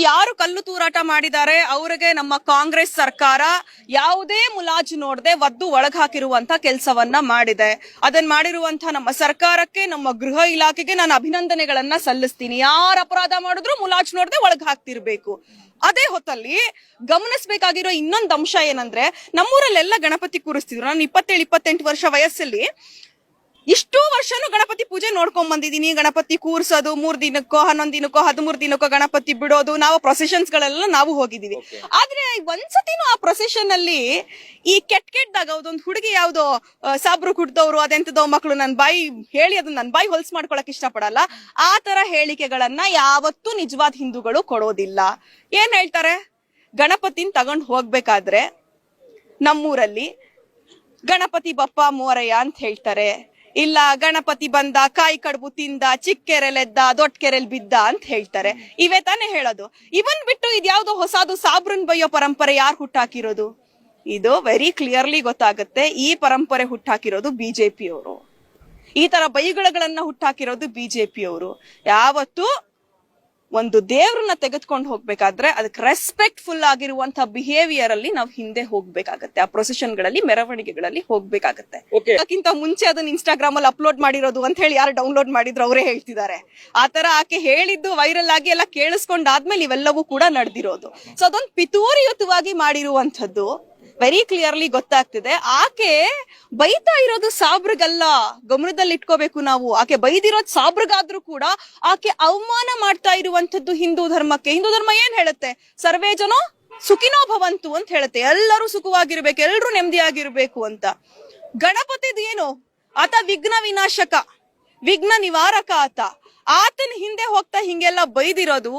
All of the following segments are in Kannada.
ಯಾರು ಕಲ್ಲು ತೂರಾಟ ಮಾಡಿದ್ದಾರೆ ಅವರಿಗೆ ನಮ್ಮ ಕಾಂಗ್ರೆಸ್ ಸರ್ಕಾರ ಯಾವುದೇ ಮುಲಾಜು ನೋಡದೆ ಒದ್ದು ಒಳಗ್ ಹಾಕಿರುವಂತ ಕೆಲಸವನ್ನ ಮಾಡಿದೆ. ಅದನ್ನ ಮಾಡಿರುವಂತ ನಮ್ಮ ಸರ್ಕಾರಕ್ಕೆ, ನಮ್ಮ ಗೃಹ ಇಲಾಖೆಗೆ ನಾನು ಅಭಿನಂದನೆಗಳನ್ನ ಸಲ್ಲಿಸ್ತೀನಿ. ಯಾರು ಅಪರಾಧ ಮಾಡಿದ್ರು ಮುಲಾಜು ನೋಡದೆ ಒಳಗ್ ಹಾಕ್ತಿರ್ಬೇಕು. ಅದೇ ಹೊತ್ತಲ್ಲಿ ಗಮನಿಸಬೇಕಾಗಿರೋ ಇನ್ನೊಂದು ಅಂಶ ಏನಂದ್ರೆ, ನಮ್ಮೂರಲ್ಲೆಲ್ಲ ಗಣಪತಿ ಕೂರಿಸ್ತಿದ್ರು. ನಾನು ಇಪ್ಪತ್ತೇಳು, ಇಪ್ಪತ್ತೆಂಟು ವರ್ಷ ವಯಸ್ಸಲ್ಲಿ ಇಷ್ಟು ವರ್ಷನೂ ಗಣಪತಿ ಪೂಜೆ ನೋಡ್ಕೊಂಡ್ ಬಂದಿದೀನಿ ಗಣಪತಿ ಕೂರ್ಸೋದು ಮೂರ್ ದಿನಕ್ಕೋ ಹನ್ನೊಂದ್ ದಿನಕ್ಕೋ ಹದಿಮೂರ್ ದಿನಕ್ಕೋ ಗಣಪತಿ ಬಿಡೋದು ನಾವು ಪ್ರೊಸೆಷನ್ಸ್ ಗಳೆಲ್ಲ ನಾವು ಹೋಗಿದೀವಿ ಆದ್ರೆ ಒಂದ್ಸತಿನೂ ಆ ಪ್ರೊಸೆಷನ್ ಅಲ್ಲಿ ಈ ಕೆಟ್ಟ ಕೆಟ್ಟದಾಗ ಅದೊಂದು ಹುಡುಗಿ ಯಾವ್ದೋ ಸಾಬ್ರು ಕುಡ್ದವ್ರು ಅದೆಂತದೋ ಮಕ್ಕಳು ನನ್ ಬಾಯಿ ಹೇಳಿ ಅದನ್ನ ನನ್ ಬಾಯಿ ಹೊಲ್ಸ್ ಮಾಡ್ಕೊಳಕ್ ಇಷ್ಟಪಡಲ್ಲ. ಆ ತರ ಹೇಳಿಕೆಗಳನ್ನ ಯಾವತ್ತೂ ನಿಜವಾದ ಹಿಂದೂಗಳು ಕೊಡೋದಿಲ್ಲ. ಏನ್ ಹೇಳ್ತಾರೆ? ಗಣಪತಿನ ತಗೊಂಡ್ ಹೋಗ್ಬೇಕಾದ್ರೆ ನಮ್ಮೂರಲ್ಲಿ ಗಣಪತಿ ಬಪ್ಪ ಮೋರಯ್ಯ ಅಂತ ಹೇಳ್ತಾರೆ. ಇಲ್ಲ ಗಣಪತಿ ಬಂದ, ಕಾಯಿ ಕಡುಬು ತಿಂದ ಚಿಕ್ಕ ಕೆರೆಲೆದ್ದ ದೊಡ್ಡ ಕೆರೆಲ್ ಬಿದ್ದ ಅಂತ ಹೇಳ್ತಾರೆ. ಇವೇ ತಾನೇ ಹೇಳೋದು. ಇವನ್ ಬಿಟ್ಟು ಇದ್ಯಾವುದೋ ಹೊಸದು ಸಾಬ್ರನ್ ಬೈಯೋ ಪರಂಪರೆ ಯಾರು ಹುಟ್ಟಾಕಿರೋದು? ಇದು ವೆರಿ ಕ್ಲಿಯರ್ಲಿ ಗೊತ್ತಾಗುತ್ತೆ. ಈ ಪರಂಪರೆ ಹುಟ್ಟಾಕಿರೋದು ಬಿಜೆಪಿಯವರು. ಈ ತರ ಬೈಗಳನ್ನ ಹುಟ್ಟಾಕಿರೋದು ಬಿಜೆಪಿಯವರು. ಯಾವತ್ತು ಒಂದು ದೇವ್ರನ್ನ ತೆಗೆದುಕೊಂಡು ಹೋಗ್ಬೇಕಾದ್ರೆ ಅದಕ್ಕೆ ರೆಸ್ಪೆಕ್ಟ್ಫುಲ್ ಆಗಿರುವಂತಹ ಬಿಹೇವಿಯರ್ ಅಲ್ಲಿ ನಾವು ಹಿಂದೆ ಹೋಗ್ಬೇಕಾಗತ್ತೆ. ಆ ಪ್ರೊಸೆಷನ್ಗಳಲ್ಲಿ ಮೆರವಣಿಗೆಗಳಲ್ಲಿ ಹೋಗ್ಬೇಕಾಗತ್ತೆ. ಅದಕ್ಕಿಂತ ಮುಂಚೆ ಅದನ್ನ ಇನ್ಸ್ಟಾಗ್ರಾಮ್ ಅಲ್ಲಿ ಅಪ್ಲೋಡ್ ಮಾಡಿರೋದು ಅಂತ ಹೇಳಿ ಯಾರು ಡೌನ್ಲೋಡ್ ಮಾಡಿದ್ರು ಅವರೇ ಹೇಳ್ತಿದ್ದಾರೆ. ಆ ತರ ಆಕೆ ಹೇಳಿದ್ದು ವೈರಲ್ ಆಗಿ ಎಲ್ಲ ಕೇಳಿಸ್ಕೊಂಡಾದ್ಮೇಲೆ ಇವೆಲ್ಲವೂ ಕೂಡ ನಡೆದಿರೋದು. ಸೊ ಅದೊಂದು ಪಿತೂರಿಯುತವಾಗಿ ಮಾಡಿರುವಂತದ್ದು ವೆರಿ ಕ್ಲಿಯರ್ಲಿ ಗೊತ್ತಾಗ್ತಿದೆ. ಆಕೆ ಬೈತಾ ಇರೋದು ಸಾಬ್ರಿಗಲ್ಲ. ಗಮನದಲ್ಲಿ ಇಟ್ಕೋಬೇಕು ನಾವು. ಆಕೆ ಬೈದಿರೋದು ಸಾಬ್ರಿಗಾದ್ರೂ ಕೂಡ ಆಕೆ ಅವಮಾನ ಮಾಡ್ತಾ ಇರುವಂತದ್ದು ಹಿಂದೂ ಧರ್ಮಕ್ಕೆ. ಹಿಂದೂ ಧರ್ಮ ಏನ್ ಹೇಳುತ್ತೆ? ಸರ್ವೇ ಜನೋ ಸುಖಿನೋ ಭವಂತು ಅಂತ ಹೇಳುತ್ತೆ. ಎಲ್ಲರೂ ಸುಖವಾಗಿರ್ಬೇಕು ಎಲ್ಲರೂ ನೆಮ್ಮದಿಯಾಗಿರ್ಬೇಕು ಅಂತ. ಗಣಪತಿದು ಏನು? ಆತ ವಿಘ್ನ ವಿನಾಶಕ. ವಿಘ್ನ ನಿವಾರಕ ಆತ. ಆತನ ಹಿಂದೆ ಹೋಗ್ತಾ ಹಿಂಗೆಲ್ಲ ಬೈದಿರೋದು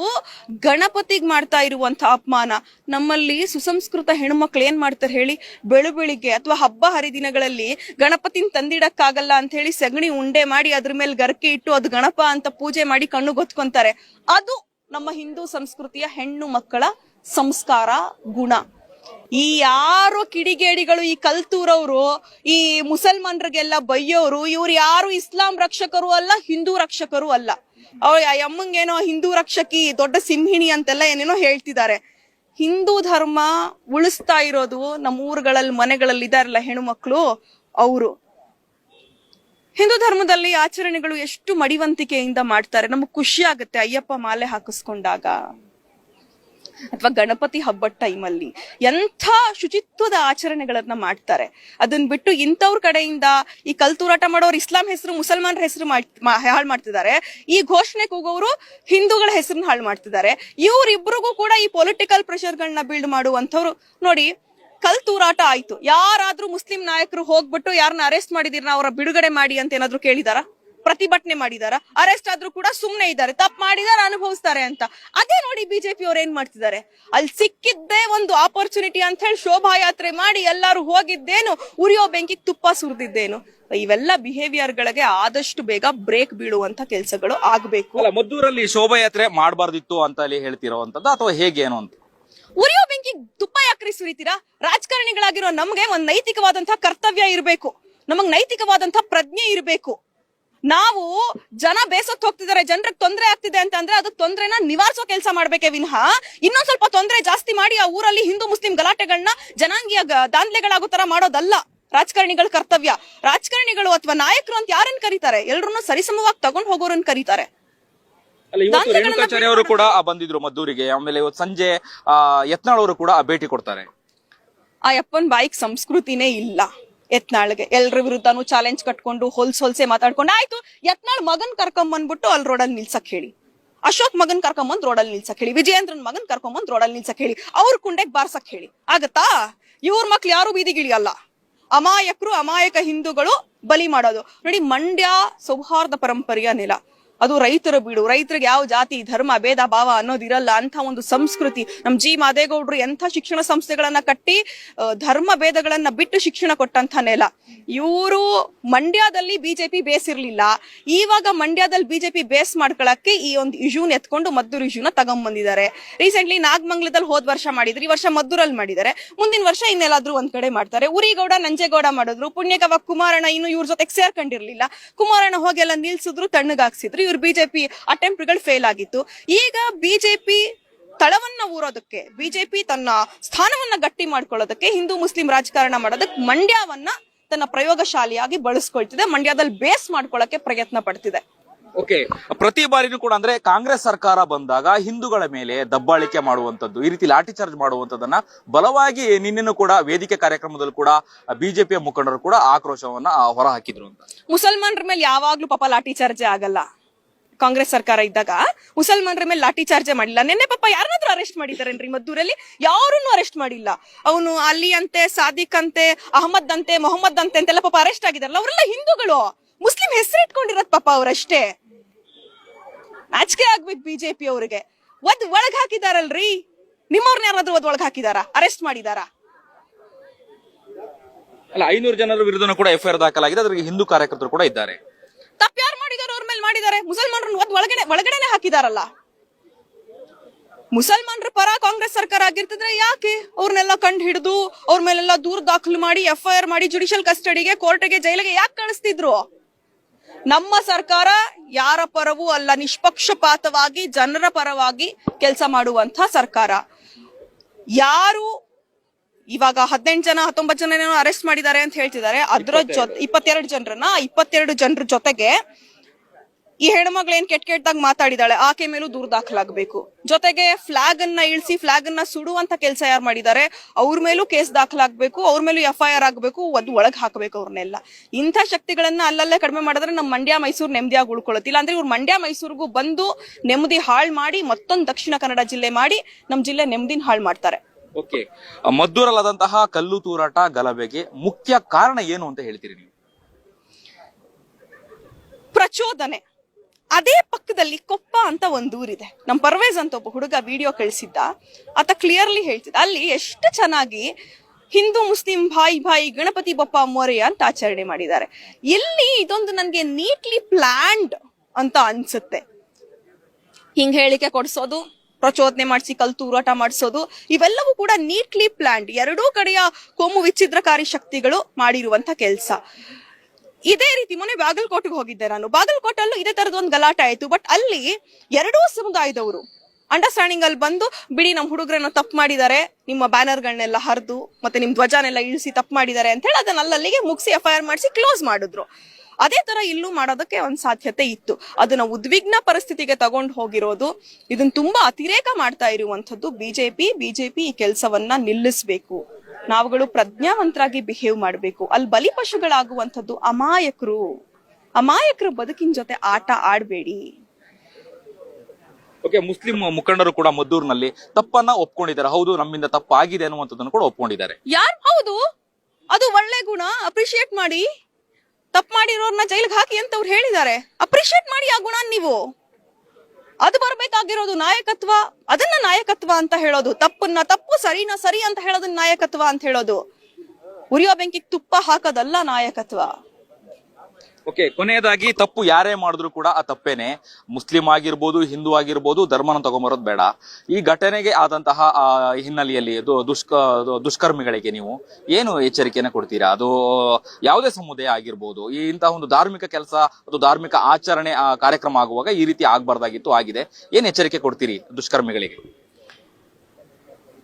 ಗಣಪತಿಗ್ ಮಾಡ್ತಾ ಇರುವಂತ ಅಪಮಾನ. ನಮ್ಮಲ್ಲಿ ಸುಸಂಸ್ಕೃತ ಹೆಣ್ಮಕ್ಳು ಏನ್ ಮಾಡ್ತಾರೆ ಹೇಳಿ? ಬೆಳು ಬೆಳಿಗ್ಗೆ ಅಥವಾ ಹಬ್ಬ ಹರಿದಿನಗಳಲ್ಲಿ ಗಣಪತಿನ ತಂದಿಡಕ್ಕಾಗಲ್ಲ ಅಂತ ಹೇಳಿ ಸಗಣಿ ಉಂಡೆ ಮಾಡಿ ಅದ್ರ ಮೇಲೆ ಗರ್ಕೆ ಇಟ್ಟು ಅದು ಗಣಪ ಅಂತ ಪೂಜೆ ಮಾಡಿ ಕಣ್ಣು ಗೊತ್ಕೊಂತಾರೆ. ಅದು ನಮ್ಮ ಹಿಂದೂ ಸಂಸ್ಕೃತಿಯ ಹೆಣ್ಣು ಮಕ್ಕಳ ಸಂಸ್ಕಾರ ಗುಣ. ಈ ಯಾರು ಕಿಡಿಗೇಡಿಗಳು, ಈ ಕಲ್ತೂರವ್ರು, ಈ ಮುಸಲ್ಮಾನರಿಗೆಲ್ಲ ಬೈಯೋರು, ಇವ್ರು ಯಾರು ಇಸ್ಲಾಂ ರಕ್ಷಕರು ಅಲ್ಲ, ಹಿಂದೂ ರಕ್ಷಕರು ಅಲ್ಲ. ಅವ್ರು ಅಮ್ಮಂಗೇನೋ ಹಿಂದೂ ರಕ್ಷಕಿ, ದೊಡ್ಡ ಸಿಂಹಿಣಿ ಅಂತೆಲ್ಲ ಏನೇನೋ ಹೇಳ್ತಿದ್ದಾರೆ. ಹಿಂದೂ ಧರ್ಮ ಉಳಿಸ್ತಾ ಇರೋದು ನಮ್ಮ ಊರುಗಳಲ್ಲಿ ಮನೆಗಳಲ್ಲಿ ಇದಾರಲ್ಲ ಹೆಣ್ಮಕ್ಳು, ಅವರು. ಹಿಂದೂ ಧರ್ಮದಲ್ಲಿ ಆಚರಣೆಗಳು ಎಷ್ಟು ಮಡಿವಂತಿಕೆಯಿಂದ ಮಾಡ್ತಾರೆ. ನಮಗ್ ಖುಷಿ ಆಗುತ್ತೆ ಅಯ್ಯಪ್ಪ ಮಾಲೆ ಹಾಕಿಸ್ಕೊಂಡಾಗ. ಅಥವಾ ಗಣಪತಿ ಹಬ್ಬದ ಟೈಮಲ್ಲಿ ಎಂಥ ಶುಚಿತ್ವದ ಆಚರಣೆಗಳನ್ನ ಮಾಡ್ತಾರೆ. ಅದನ್ನ ಬಿಟ್ಟು ಇಂಥವ್ರ ಕಡೆಯಿಂದ ಈ ಕಲ್ತೂರಾಟ ಮಾಡೋರು ಇಸ್ಲಾಂ ಹೆಸರು ಮುಸಲ್ಮಾನರ ಹೆಸರು ಹಾಳು ಮಾಡ್ತಿದ್ದಾರೆ. ಈ ಘೋಷಣೆ ಕೂಗೋರು ಹಿಂದೂಗಳ ಹೆಸರನ್ನ ಹಾಳು ಮಾಡ್ತಿದ್ದಾರೆ. ಇವ್ರಿಬ್ರಿಗೂ ಕೂಡ ಈ ಪೊಲಿಟಿಕಲ್ ಪ್ರೆಷರ್ಗಳನ್ನ ಬಿಲ್ಡ್ ಮಾಡುವಂಥವ್ರು ನೋಡಿ, ಕಲ್ ತೂರಾಟ ಆಯ್ತು. ಯಾರಾದ್ರೂ ಮುಸ್ಲಿಂ ನಾಯಕರು ಹೋಗ್ಬಿಟ್ಟು ಯಾರನ್ನ ಅರೆಸ್ಟ್ ಮಾಡಿದಿರ ಅವರ ಬಿಡುಗಡೆ ಮಾಡಿ ಅಂತ ಏನಾದ್ರು ಕೇಳಿದಾರ? ಪ್ರತಿಭಟನೆ ಮಾಡಿದಾರ ಅರೆಸ್ಟ್ ಆದ್ರೂ ಕೂಡ ಸುಮ್ನೆ ಇದ್ದಾರೆ ತಪ್ಪು ಮಾಡಿದಾರ ಅನುಭವಿಸ್ತಾರೆ ಅಂತ. ಅದೇ ನೋಡಿ ಬಿಜೆಪಿ ಅವ್ರು ಏನ್ ಮಾಡ್ತಿದ್ದಾರೆ? ಅಲ್ಲಿ ಸಿಕ್ಕಿದ್ದೇ ಒಂದು ಆಪರ್ಚುನಿಟಿ ಅಂತ ಹೇಳಿ ಶೋಭಾಯಾತ್ರೆ ಮಾಡಿ ಎಲ್ಲಾರು ಹೋಗಿದ್ದೇನು ಉರಿಯೋ ಬೆಂಕಿ ತುಪ್ಪ ಸುರಿದಿದ್ದೇನು. ಇವೆಲ್ಲ ಬಿಹೇವಿಯರ್ ಗಳಿಗೆ ಆದಷ್ಟು ಬೇಗ ಬ್ರೇಕ್ ಬೀಳುವಂತ ಕೆಲಸಗಳು ಆಗ್ಬೇಕು. ಮದ್ದೂರಲ್ಲಿ ಶೋಭಾಯಾತ್ರೆ ಮಾಡಬಾರ್ದಿತ್ತು ಅಂತ ಅಲ್ಲಿ ಹೇಳ್ತಿರೋವಂಥದ್ದು ಅಥವಾ ಹೇಗೆ ಏನು ಅಂತ? ಉರಿಯೋ ಬೆಂಕಿ ತುಪ್ಪ ಯಾಕ್ರಿ ಸುರಿತೀರಾ? ರಾಜಕಾರಣಿಗಳಾಗಿರೋ ನಮ್ಗೆ ಒಂದ್ ನೈತಿಕವಾದಂತಹ ಕರ್ತವ್ಯ ಇರಬೇಕು. ನಮಗ್ ನೈತಿಕವಾದಂತಹ ಪ್ರಜ್ಞೆ ಇರಬೇಕು. ನಾವು ಜನ ಬೇಸತ್ ಹೋಗ್ತಿದ್ದಾರೆ ಜನರಿಗೆ ತೊಂದರೆ ಆಗ್ತಿದೆ ಅಂತ ಅಂದ್ರೆ ಅದು ತೊಂದ್ರೆನ ನಿವಾರಿಸೋ ಕೆಲಸ ಮಾಡ್ಬೇಕೆ ವಿನಃ. ಇನ್ನೊಂದ್ ಸ್ವಲ್ಪ ತೊಂದರೆ ಜಾಸ್ತಿ ಮಾಡಿ ಆ ಊರಲ್ಲಿ ಹಿಂದೂ ಮುಸ್ಲಿಂ ಗಲಾಟೆಗಳನ್ನ ಜನಾಂಗೀಯ ದಾಂಧಲೆಗಳಾಗೋ ತರ ಮಾಡೋದಲ್ಲ ರಾಜಕಾರಣಿಗಳ ಕರ್ತವ್ಯ. ರಾಜಕಾರಣಿಗಳು ಅಥವಾ ನಾಯಕರು ಅಂತ ಯಾರನ್ನ ಕರೀತಾರೆ? ಎಲ್ರು ಸರಿಸಮವಾಗಿ ತಗೊಂಡ್ ಹೋಗೋರನ್ನ ಕರೀತಾರೆ. ರೇಣುಕಾಚಾರ್ಯ ಅವರು ಕೂಡ ಬಂದಿದ್ರು ಮದ್ದೂರಿಗೆ. ಆಮೇಲೆ ಇವತ್ತು ಸಂಜೆ ಯತ್ನಾಳ್ ಅವರು ಕೂಡ ಭೇಟಿ ಕೊಡ್ತಾರೆ. ಆ ಯಪ್ಪನ್ ಬಾಯಿಗೆ ಸಂಸ್ಕೃತಿನೇ ಇಲ್ಲ. ಯತ್ನಾಳ್ಗೆ ಎಲ್ರ ವಿರುದ್ಧನೂ ಚಾಲೆಂಜ್ ಕಟ್ಕೊಂಡು ಹೊಲ್ಸ್ ಹೊಲ್ಸೆ ಮಾತಾಡ್ಕೊಂಡು, ಆಯ್ತು, ಯತ್ನಾಳ್ ಮಗನ್ ಕರ್ಕೊಂಡ್ ಬಂದ್ಬಿಟ್ಟು ಅಲ್ಲಿ ರೋಡಲ್ಲಿ ನಿಲ್ಸಕ್ ಹೇಳಿ. ಅಶೋಕ್ ಮಗನ್ ಕರ್ಕೊಂಬಂದ್ ರೋಡಲ್ಲಿ ನಿಲ್ಸಕ್ ಹೇಳಿ. ವಿಜಯೇಂದ್ರನ್ ಮಗನ್ ಕರ್ಕೊಂಬಂದ್ ರೋಡಲ್ಲಿ ನಿಲ್ಸಕ್ ಹೇಳಿ. ಅವ್ರ ಕುಂಡೆಗ್ ಬಾರ್ಸಕ್ ಹೇಳಿ. ಆಗತ್ತಾ? ಇವ್ರ ಮಕ್ಳು ಯಾರು ಬೀದಿಗಿಳಿಯಲ್ಲ. ಅಮಾಯಕರು ಅಮಾಯಕ ಹಿಂದೂಗಳು ಬಲಿ ಮಾಡೋದು. ನೋಡಿ, ಮಂಡ್ಯ ಸೌಹಾರ್ದ ಪರಂಪರೆಯ ನೆಲ. ಅದು ರೈತರ ಬೀಡು, ರೈತರಿಗೆ ಯಾವ ಜಾತಿ, ಧರ್ಮ, ಭೇದ, ಭಾವ ಅನ್ನೋದಿರಲ್ಲ ಅಂತ ಒಂದು ಸಂಸ್ಕೃತಿ. ನಮ್ ಜಿ ಮಾದೇಗೌಡರು ಎಂಥ ಶಿಕ್ಷಣ ಸಂಸ್ಥೆಗಳನ್ನ ಕಟ್ಟಿ ಧರ್ಮ ಭೇದಗಳನ್ನ ಬಿಟ್ಟು ಶಿಕ್ಷಣ ಕೊಟ್ಟಂತ ನೆಲ. ಇವರು ಮಂಡ್ಯದಲ್ಲಿ ಬಿಜೆಪಿ ಬೇಸ್ ಬೇಸಿರ್ಲಿಲ್ಲ. ಈವಾಗ ಮಂಡ್ಯದಲ್ಲಿ ಬಿಜೆಪಿ ಬೇಸ್ ಮಾಡ್ಕೊಳಕ್ಕೆ ಈ ಒಂದು ಇಶ್ಯೂನ್ ಎತ್ಕೊಂಡು ಮದ್ದೂರು ಇಶ್ಯೂನ ತಗೊಂಬಂದಿದ್ದಾರೆ. ರೀಸೆಂಟ್ಲಿ ನಾಗಮಂಗ್ಲದಲ್ಲಿ ಹೋದ್ ವರ್ಷ ಮಾಡಿದ್ರು, ಈ ವರ್ಷ ಮದ್ದೂರಲ್ಲಿ ಮಾಡಿದ್ದಾರೆ. ಮುಂದಿನ ವರ್ಷ ಇನ್ನೆಲ್ಲಾದ್ರೂ ಒಂದ್ ಕಡೆ ಮಾಡ್ತಾರೆ. ಉರಿಗೌಡ, ನಂಜೇಗೌಡ ಮಾಡಿದ್ರು. ಪುಣ್ಯಕವ ಕುಮಾರಣ್ಣ ಇನ್ನು ಇವ್ರ ಜೊತೆಗೆ ಸೇರ್ಕೊಂಡಿರ್ಲಿಲ್ಲ. ಕುಮಾರಣ್ಣ ಹೋಗೆಲ್ಲ ನಿಲ್ಸಿದ್ರು ತಣ್ಣಗಾಕ್ಸಿದ್ರು ಇವ್ರ ಬಿಜೆಪಿ ಅಟೆಂಪ್ಟ್ಗಳು ಫೇಲ್ ಆಗಿತ್ತು. ಈಗ ಬಿಜೆಪಿ ತಳವನ್ನ ಊರೋದಕ್ಕೆ ಬಿಜೆಪಿ ತನ್ನ ಸ್ಥಾನವನ್ನ ಗಟ್ಟಿ ಮಾಡ್ಕೊಳ್ಳೋದಕ್ಕೆ ಹಿಂದೂ ಮುಸ್ಲಿಂ ರಾಜಕಾರಣ ಮಾಡೋದಕ್ಕೆ ಮಂಡ್ಯವನ್ನ ತನ್ನ ಪ್ರಯೋಗಶಾಲಿಯಾಗಿ ಬಳಸ್ಕೊಳ್ತಿದೆ ಮಂಡ್ಯದಲ್ಲಿ ಬೇಸ್ ಮಾಡ್ಕೊಳ್ಳಕ್ಕೆ ಪ್ರಯತ್ನ ಪಡ್ತಿದೆ. ಓಕೆ ಪ್ರತಿ ಬಾರಿನೂ ಕೂಡ ಅಂದ್ರೆ ಕಾಂಗ್ರೆಸ್ ಸರ್ಕಾರ ಬಂದಾಗ ಹಿಂದೂಗಳ ಮೇಲೆ ದಬ್ಬಾಳಿಕೆ ಮಾಡುವಂತದ್ದು ಈ ರೀತಿ ಲಾಠಿ ಚಾರ್ಜ್ ಮಾಡುವಂತದನ್ನ ಬಲವಾಗಿ ನಿನ್ನೆನೂ ಕೂಡ ವೇದಿಕೆ ಕಾರ್ಯಕ್ರಮದಲ್ಲಿ ಕೂಡ ಬಿಜೆಪಿಯ ಮುಖಂಡರು ಕೂಡ ಆಕ್ರೋಶವನ್ನ ಹೊರಹಾಕಿದ್ರು ಹೊರ ಹಾಕಿದ್ರು ಅಂತ. ಮುಸಲ್ಮಾನರ ಮೇಲೆ ಯಾವಾಗ್ಲೂ ಪಾಪ ಲಾಠಿ ಚಾರ್ಜೆ ಆಗಲ್ಲ. ಕಾಂಗ್ರೆಸ್ ಸರ್ಕಾರ ಇದ್ದಾಗ ಮುಸಲ್ಮಾನರ ಮೇಲೆ ಲಾಠಿ ಚಾರ್ಜೆ ಮಾಡಿಲ್ಲ. ನಿನ್ನೆ ಪಾಪ ಯಾರನ್ನಾದ್ರೂ ಅರೆಸ್ಟ್ ಮಾಡಿದಾರೇನ್ರಿ ಮದ್ದೂರಲ್ಲಿ? ಯಾರನ್ನು ಅರೆಸ್ಟ್ ಮಾಡಿಲ್ಲ. ಅವನು ಅಲ್ಲಿ ಅಂತೆ ಸಾದಿಕ್ ಅಂತೆ ಅಹಮದ್ ಅಂತೆ ಮೊಹಮ್ಮದ್ ಅಂತೆ ಅಂತೆಲ್ಲ ಪಾಪ ಅರೆಸ್ಟ್ ಆಗಿದಾರಲ್ಲ ಅವರೆಲ್ಲ ಹಿಂದೂಗಳು. ಮುಸ್ಲಿಂ ಹೆಸರು ಇಟ್ಕೊಂಡಿರೋದ್ ಪಾಪ ಅವ್ರಷ್ಟೇ. ನಾಚಿಕೆ ಆಗ್ಬೇಕು ಬಿಜೆಪಿ ಅವ್ರಿಗೆ. ಒದ್ ಒಳಗ್ ಹಾಕಿದಾರಲ್ರಿ? ನಿಮ್ಮವ್ರನ್ನ ಯಾರಾದ್ರೂ ಒದ್ ಒಳಗ್ ಹಾಕಿದಾರ? ಅರೆಸ್ಟ್ ಮಾಡಿದಾರಾ? ಅಲ್ಲ, ಐನೂರು ಜನರ ವಿರುದ್ಧ ಕೂಡ ಎಫ್ಐಆರ್ ದಾಖಲಾಗಿದೆ. ಅದರಲ್ಲಿ ಹಿಂದೂ ಕಾರ್ಯಕರ್ತರು ಕೂಡ ಇದ್ದಾರೆ. ಮೇಲೆ ಮಾಡಿದ್ದಾರೆ. ಮುಸಲ್ಮಾನರನ್ನು ಒದ್ ಒಳಗಡೆ ಒಳಗಡೆನೆ ಹಾಕಿದಾರಲ್ಲ. ಮುಸಲ್ಮಾನರ ಪರ ಕಾಂಗ್ರೆಸ್ ಸರ್ಕಾರ ಆಗಿರ್ತಿದ್ರೆ ಯಾಕೆ ಅವ್ರನ್ನೆಲ್ಲ ಕಂಡು ಹಿಡಿದು ಅವ್ರ ಮೇಲೆಲ್ಲ ದೂರ ದಾಖಲು ಮಾಡಿ ಎಫ್ ಐ ಆರ್ ಮಾಡಿ ಜುಡಿಷಿಯಲ್ ಕಸ್ಟಡಿಗೆ ಕೋರ್ಟ್ಗೆ ಜೈಲಿಗೆ ಯಾಕೆ ಕಳಿಸ್ತಿದ್ರು? ನಮ್ಮ ಸರ್ಕಾರ ಯಾರ ಪರವೂ ಅಲ್ಲ ನಿಷ್ಪಕ್ಷಪಾತವಾಗಿ ಜನರ ಪರವಾಗಿ ಕೆಲಸ ಮಾಡುವಂತ ಸರ್ಕಾರ. ಯಾರು ಇವಾಗ ಹದಿನೆಂಟು ಜನ ಹತ್ತೊಂಬತ್ತು ಜನ ಏನೋ ಅರೆಸ್ಟ್ ಮಾಡಿದ್ದಾರೆ ಅಂತ ಹೇಳ್ತಿದ್ದಾರೆ. ಅದ್ರ ಜೊತೆ ಇಪ್ಪತ್ತೆರಡು ಜನರನ್ನ ಇಪ್ಪತ್ತೆರಡು ಜನರ ಜೊತೆಗೆ ಈ ಹೆಣ್ಮಗಳು ಏನ್ ಕೆಟ್ಟ ಕೆಟ್ಟದಾಗ ಮಾತಾಡಿದಾಳೆ ಆಕೆ ಮೇಲೂ ದೂರು ದಾಖಲಾಗಬೇಕು. ಜೊತೆಗೆ ಫ್ಲಾಗ್ ಅನ್ನ ಇಳಿಸಿ ಫ್ಲಾಗ್ ಅನ್ನ ಸುಡುವಂತ ಕೆಲಸ ಯಾರು ಮಾಡಿದ್ದಾರೆ ಅವ್ರ ಮೇಲೂ ಕೇಸ್ ದಾಖಲಾಗಬೇಕು ಅವ್ರ ಮೇಲೂ ಎಫ್ ಐ ಆರ್ ಆಗಬೇಕು ಅದು ಒಳಗ್ ಹಾಕಬೇಕು ಅವ್ರನ್ನೆಲ್ಲ ಇಂಥ ಶಕ್ತಿಗಳನ್ನ ಅಲ್ಲಲ್ಲೇ ಕಡಿಮೆ ಮಾಡಿದ್ರೆ ನಮ್ಮ ಮಂಡ್ಯ ಮೈಸೂರು ನೆಮ್ಮದಿಯಾಗಿ ಉಳ್ಕೊಳ್ಳುತ್ತಿಲ್ಲ ಅಂದ್ರೆ ಇವ್ರು ಮಂಡ್ಯ ಮೈಸೂರಿಗೂ ಬಂದು ನೆಮ್ಮದಿ ಹಾಳು ಮಾಡಿ ಮತ್ತೊಂದು ದಕ್ಷಿಣ ಕನ್ನಡ ಜಿಲ್ಲೆ ಮಾಡಿ ನಮ್ಮ ಜಿಲ್ಲೆ ನೆಮ್ಮದಿನ ಹಾಳು ಮಾಡ್ತಾರೆ. ಓಕೆ. ಮದ್ದೂರಲ್ಲಾದಂತಹ ಕಲ್ಲು ತೂರಾಟ ಗಲಭೆಗೆ ಮುಖ್ಯ ಕಾರಣ ಏನು ಅಂತ ಹೇಳ್ತೀರಿ ನೀವು? ಪ್ರಚೋದನೆ. ಅದೇ ಪಕ್ಕದಲ್ಲಿ ಕೊಪ್ಪ ಅಂತ ಒಂದು ಊರಿದೆ. ನಮ್ಮ ಪರ್ವೇಜ್ ಅಂತ ಒಬ್ಬ ಹುಡುಗ ವಿಡಿಯೋ ಕಳಿಸಿದ್ದ. ಆತ ಕ್ಲಿಯರ್ಲಿ ಹೇಳ್ತಿದ್ದ. ಅಲ್ಲಿ ಎಷ್ಟು ಚೆನ್ನಾಗಿ ಹಿಂದೂ, ಮುಸ್ಲಿಂ, ಭಾಯಿ ಭಾಯಿ, ಗಣಪತಿ, ಬಪ್ಪ ಮೋರೆಯ ಅಂತ ಆಚರಣೆ ಮಾಡಿದ್ದಾರೆ. ಇಲ್ಲಿ ಇದೊಂದು ನನಗೆ ನೀಟ್ಲಿ ಪ್ಲ್ಯಾಂಡ್ ಅಂತ ಅನ್ಸುತ್ತೆ. ಹಿಂಗ್ ಹೇಳಿಕೆ ಕೊಡ್ಸೋದು, ಪ್ರಚೋದನೆ ಮಾಡಿಸಿ ಕಲ್ ತೂರಾಟ ಮಾಡಿಸೋದು, ಇವೆಲ್ಲವೂ ಕೂಡ ನೀಟ್ಲಿ ಪ್ಲ್ಯಾಂಡ್ ಎರಡೂ ಕಡೆಯ ಕೋಮು ವಿಚ್ಛಿದ್ರಕಾರಿ ಶಕ್ತಿಗಳು ಮಾಡಿರುವಂತ ಕೆಲಸ. ಇದೇ ರೀತಿ ಮೊನ್ನೆ ಬಾಗಲಕೋಟೆಗೆ ಹೋಗಿದ್ದೆ ನಾನು. ಬಾಗಲಕೋಟಲ್ಲೂ ಇದೇ ತರದ ಒಂದು ಗಲಾಟೆ ಆಯ್ತು. ಬಟ್ ಅಲ್ಲಿ ಎರಡೂ ಸಮುದಾಯದವರು ಅಂಡರ್ಸ್ಟ್ಯಾಂಡಿಂಗ್ ಅಲ್ಲಿ ಬಂದು, ಬಿಡಿ ನಮ್ಮ ಹುಡುಗರನ್ನ ತಪ್ಪು ಮಾಡಿದ್ದಾರೆ ನಿಮ್ಮ ಬ್ಯಾನರ್ಗಳನ್ನೆಲ್ಲ ಹರಿದು, ಮತ್ತೆ ನಿಮ್ ಧ್ವಜನೆಲ್ಲ ಇಳಿಸಿ ತಪ್ಪು ಮಾಡಿದ್ದಾರೆ ಅಂತ ಹೇಳಿ ಅದನ್ನ ಅಲ್ಲಲ್ಲಿಗೆ ಮುಗಿಸಿ ಎಫ್ ಐ ಆರ್ ಮಾಡಿಸಿ ಕ್ಲೋಸ್ ಮಾಡಿದ್ರು. ಅದೇ ತರ ಇಲ್ಲೂ ಮಾಡೋದಕ್ಕೆ ಒಂದ್ ಸಾಧ್ಯತೆ ಇತ್ತು. ಅದನ್ನ ಉದ್ವಿಗ್ನ ಪರಿಸ್ಥಿತಿಗೆ ತಗೊಂಡು ಹೋಗಿರೋದು ಇದನ್ನ ತುಂಬಾ ಅತಿರೇಕ ಮಾಡ್ತಾ ಇರುವಂತದ್ದು ಬಿಜೆಪಿ. ಬಿಜೆಪಿ ಈ ಕೆಲಸವನ್ನ ನಿಲ್ಲಿಸ್ಬೇಕು. ನಾವುಗಳು ಪ್ರಜ್ಞಾವಂತರಾಗಿ ಬಿಹೇವ್ ಮಾಡಬೇಕು. ಅಲ್ಲಿ ಬಲಿಪಶುಗಳಾಗುವಂಥದ್ದು ಅಮಾಯಕರು. ಅಮಾಯಕರ ಬದುಕಿನ ಜೊತೆ ಆಟ ಆಡಬೇಡಿ. ಓಕೆ ಮುಸ್ಲಿಂ ಮುಖಂಡರು ಕೂಡ ಮದ್ದೂರಿನಲ್ಲಿ ತಪ್ಪನ್ನ ಒಪ್ಕೊಂಡಿದ್ದಾರೆ. ಹೌದು ನಮ್ಮಿಂದ ತಪ್ಪು ಆಗಿದೆ ಅನ್ನುವಂಥದ್ದನ್ನು ಕೂಡ ಒಪ್ಕೊಂಡಿದ್ದಾರೆ. ಯಾರು? ಹೌದು. ಅದು ಒಳ್ಳೆ ಗುಣ. ಅಪ್ರಿಶಿಯೇಟ್ ಮಾಡಿ. ತಪ್ಪು ಮಾಡಿರೋರ್ನ ಜೈಲಿಗೆ ಹಾಕಿ ಅಂತ ಅವ್ರು ಹೇಳಿದ್ದಾರೆ. ಅಪ್ರಿಶಿಯೇಟ್ ಮಾಡಿ ಆ ಗುಣ ನೀವು. ಅದು ಬರಬೇಕಾಗಿರೋದು ನಾಯಕತ್ವ, ಅದನ್ನ ನಾಯಕತ್ವ ಅಂತ ಹೇಳೋದು. ತಪ್ಪನ್ನ ತಪ್ಪು, ಸರಿನ ಸರಿ ಅಂತ ಹೇಳೋದನ್ನ ನಾಯಕತ್ವ ಅಂತ ಹೇಳೋದು. ಉರಿಯೋ ಬೆಂಕಿಗೆ ತುಪ್ಪ ಹಾಕೋದಲ್ಲ ನಾಯಕತ್ವ. ಓಕೆ ಕೊನೆಯದಾಗಿ ತಪ್ಪು ಯಾರೇ ಮಾಡಿದ್ರು ಕೂಡ ಆ ತಪ್ಪೇನೆ. ಮುಸ್ಲಿಂ ಆಗಿರ್ಬೋದು, ಹಿಂದೂ ಆಗಿರ್ಬೋದು, ಧರ್ಮನ ತಗೊಂಬರೋದು ಬೇಡ. ಈ ಘಟನೆಗೆ ಆದಂತಹ ಹಿನ್ನೆಲೆಯಲ್ಲಿ ಅದು ದುಷ್ಕ ದುಷ್ಕರ್ಮಿಗಳಿಗೆ ನೀವು ಏನು ಎಚ್ಚರಿಕೆಯನ್ನು ಕೊಡ್ತೀರಾ? ಅದು ಯಾವುದೇ ಸಮುದಾಯ ಆಗಿರ್ಬೋದು, ಈ ಇಂತಹ ಒಂದು ಧಾರ್ಮಿಕ ಕೆಲಸ, ಅದು ಧಾರ್ಮಿಕ ಆಚರಣೆ ಕಾರ್ಯಕ್ರಮ ಆಗುವಾಗ ಈ ರೀತಿ ಆಗ್ಬಾರ್ದಾಗಿತ್ತು, ಆಗಿದೆ. ಏನ್ ಎಚ್ಚರಿಕೆ ಕೊಡ್ತೀರಿ ದುಷ್ಕರ್ಮಿಗಳಿಗೆ?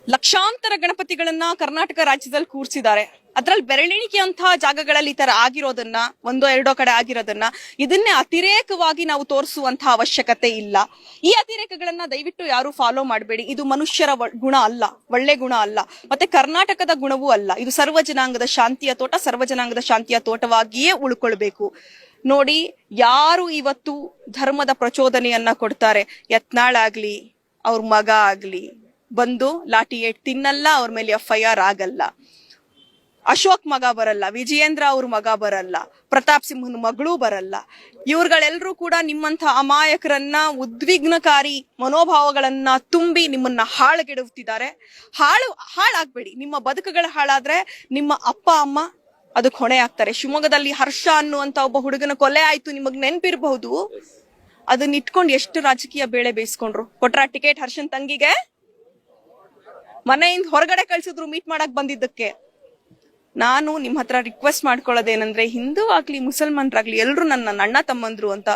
ಲಕ್ಷಾಂತರ ಗಣಪತಿಗಳನ್ನ ಕರ್ನಾಟಕ ರಾಜ್ಯದಲ್ಲಿ ಕೂರ್ಸಿದ್ದಾರೆ. ಅದ್ರಲ್ಲಿ ಬೆರಳೆಣಿಕೆಯಂತಹ ಜಾಗಗಳಲ್ಲಿ ಈ ತರ ಆಗಿರೋದನ್ನ, ಒಂದೋ ಎರಡೋ ಕಡೆ ಆಗಿರೋದನ್ನ, ಇದನ್ನೇ ಅತಿರೇಕವಾಗಿ ನಾವು ತೋರಿಸುವಂತಹ ಅವಶ್ಯಕತೆ ಇಲ್ಲ. ಈ ಅತಿರೇಕಗಳನ್ನ ದಯವಿಟ್ಟು ಯಾರು ಫಾಲೋ ಮಾಡಬೇಡಿ. ಇದು ಮನುಷ್ಯರ ಗುಣ ಅಲ್ಲ, ಒಳ್ಳೆ ಗುಣ ಅಲ್ಲ. ಮತ್ತೆ ಕರ್ನಾಟಕದ ಗುಣವೂ ಅಲ್ಲ. ಇದು ಸರ್ವ ಜನಾಂಗದ ಶಾಂತಿಯ ತೋಟ, ಸರ್ವ ಜನಾಂಗದ ಶಾಂತಿಯ ತೋಟವಾಗಿಯೇ ಉಳ್ಕೊಳ್ಬೇಕು. ನೋಡಿ, ಯಾರು ಇವತ್ತು ಧರ್ಮದ ಪ್ರಚೋದನೆಯನ್ನ ಕೊಡ್ತಾರೆ? ಯತ್ನಾಳಾಗ್ಲಿ, ಅವ್ರ ಮಗ ಆಗ್ಲಿ, ಬಂದು ಲಾಠಿ ಏಟ್ ತಿನ್ನಲ್ಲ, ಅವ್ರ ಮೇಲೆ ಎಫ್ ಆರ್ ಆಗಲ್ಲ. ಅಶೋಕ್ ಮಗ ಬರಲ್ಲ, ವಿಜಯೇಂದ್ರ ಅವ್ರ ಮಗ ಬರಲ್ಲ, ಪ್ರತಾಪ್ ಸಿಂಹನ ಮಗಳು ಬರಲ್ಲ. ಇವ್ರುಗಳೆಲ್ಲರೂ ಕೂಡ ನಿಮ್ಮಂಥ ಅಮಾಯಕರನ್ನ, ಉದ್ವಿಗ್ನಕಾರಿ ಮನೋಭಾವಗಳನ್ನ ತುಂಬಿ ನಿಮ್ಮನ್ನ ಹಾಳುಗೆಡುತ್ತಿದ್ದಾರೆ ಹಾಳು, ಹಾಳಾಗ್ಬೇಡಿ. ನಿಮ್ಮ ಬದುಕುಗಳು ಹಾಳಾದ್ರೆ ನಿಮ್ಮ ಅಪ್ಪ, ಅಮ್ಮ ಅದಕ್ಕೆ ಹೊಣೆ ಆಗ್ತಾರೆ. ಶಿವಮೊಗ್ಗದಲ್ಲಿ ಹರ್ಷ ಅನ್ನುವಂತ ಒಬ್ಬ ಹುಡುಗನ ಕೊಲೆ ಆಯ್ತು, ನಿಮಗ್ ನೆನ್ಪಿರ್ಬಹುದು. ಅದನ್ನ ಇಟ್ಕೊಂಡು ಎಷ್ಟು ರಾಜಕೀಯ ಬೇಳೆ ಬೇಯಿಸ್ಕೊಂಡ್ರು? ಕೊಟ್ರ ಟಿಕೆಟ್ ಹರ್ಷನ್ ತಂಗಿಗೆ? ಮನೆಯಿಂದ ಹೊರಗಡೆ ಕಳ್ಸಿದ್ರು ಮೀಟ್ ಮಾಡಕ್ ಬಂದಿದ್ದಕ್ಕೆ. ನಾನು ನಿಮ್ ಹತ್ರ ರಿಕ್ವೆಸ್ಟ್ ಮಾಡ್ಕೊಳ್ಳೋದೇನಂದ್ರೆ ಹಿಂದೂ ಆಗ್ಲಿ, ಮುಸಲ್ಮಾನ್ರಾಗ್ಲಿ ಎಲ್ಲರೂ ನನ್ನ ಅಣ್ಣ ತಮ್ಮಂದ್ರು ಅಂತ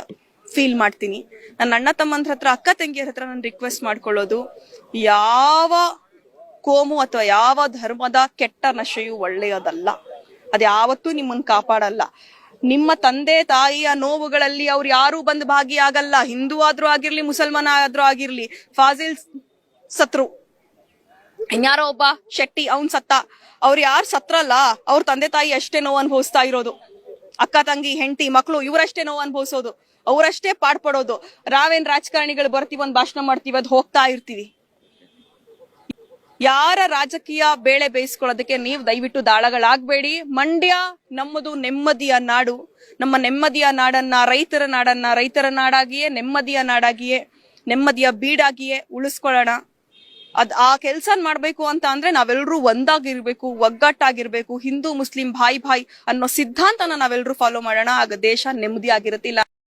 ಫೀಲ್ ಮಾಡ್ತೀನಿ. ನನ್ನ ಅಣ್ಣ ತಮ್ಮಂದ್ರ ಹತ್ರ, ಅಕ್ಕ ತಂಗಿಯರ ಹತ್ರ ನಾನು ರಿಕ್ವೆಸ್ಟ್ ಮಾಡ್ಕೊಳ್ಳೋದು. ಯಾವ ಕೋಮು ಅಥವಾ ಯಾವ ಧರ್ಮದ ಕೆಟ್ಟ ನಶೆಯು ಒಳ್ಳೆಯದಲ್ಲ. ಅದ್ಯಾವತ್ತೂ ನಿಮ್ಮನ್ನ ಕಾಪಾಡಲ್ಲ. ನಿಮ್ಮ ತಂದೆ, ತಾಯಿಯ ನೋವುಗಳಲ್ಲಿ ಅವ್ರು ಯಾರು ಬಂದು ಭಾಗಿಯಾಗಲ್ಲ. ಹಿಂದೂ ಆದ್ರೂ ಆಗಿರ್ಲಿ, ಮುಸಲ್ಮಾನ ಆದ್ರೂ ಆಗಿರ್ಲಿ ಫಾಜಿಲ್ ಸತ್ರು. ಇನ್ಯಾರೋ ಒಬ್ಬ ಶೆಟ್ಟಿ, ಅವ್ನ್ ಸತ್ತ. ಅವ್ರು ಯಾರು ಸತ್ರಲ್ಲ, ಅವ್ರ ತಂದೆ ತಾಯಿ ಅಷ್ಟೇ ನೋವು ಅನುಭವಿಸ್ತಾ ಇರೋದು. ಅಕ್ಕ, ತಂಗಿ, ಹೆಂಡತಿ ಮಕ್ಕಳು ಇವರಷ್ಟೇ ನೋವು ಅನುಭವಿಸೋದು ಅವರಷ್ಟೇ ಪಾಡ್ಪಡೋದು ರಾವೇನ್ ರಾಜಕಾರಣಿಗಳು ಬರ್ತೀವಿ ಒಂದ್ ಭಾಷಣ ಮಾಡ್ತೀವಿ, ಅದ್ ಹೋಗ್ತಾ ಇರ್ತೀವಿ. ಯಾರ ರಾಜಕೀಯ ಬೇಳೆ ಬೇಯಿಸ್ಕೊಳ್ಳೋದಕ್ಕೆ ನೀವು ದಯವಿಟ್ಟು ದಾಳಗಳಾಗ್ಬೇಡಿ. ಮಂಡ್ಯ ನಮ್ಮದು ನೆಮ್ಮದಿಯ ನಾಡು. ನಮ್ಮ ನೆಮ್ಮದಿಯ ನಾಡನ್ನ ರೈತರ ನಾಡನ್ನ ರೈತರ ನಾಡಾಗಿಯೇ, ನೆಮ್ಮದಿಯ ನಾಡಾಗಿಯೇ, ನೆಮ್ಮದಿಯ ಬೀಡಾಗಿಯೇ ಉಳಿಸ್ಕೊಳ್ಳೋಣ. ಅದ್ ಆ ಕೆಲ್ಸ ಮಾಡ್ಬೇಕು ಅಂತ ಅಂದ್ರೆ ನಾವೆಲ್ಲರೂ ಒಂದಾಗಿರ್ಬೇಕು, ಒಗ್ಗಟ್ಟಾಗಿರ್ಬೇಕು, ಹಿಂದೂ, ಮುಸ್ಲಿಂ, ಭಾಯ್ ಭಾಯ್ ಅನ್ನೋ ಸಿದ್ಧಾಂತನ ನಾವೆಲ್ಲರೂ ಫಾಲೋ ಮಾಡೋಣ. ಆಗ ದೇಶ ನೆಮ್ಮದಿ ಆಗಿರುತ್ತೆ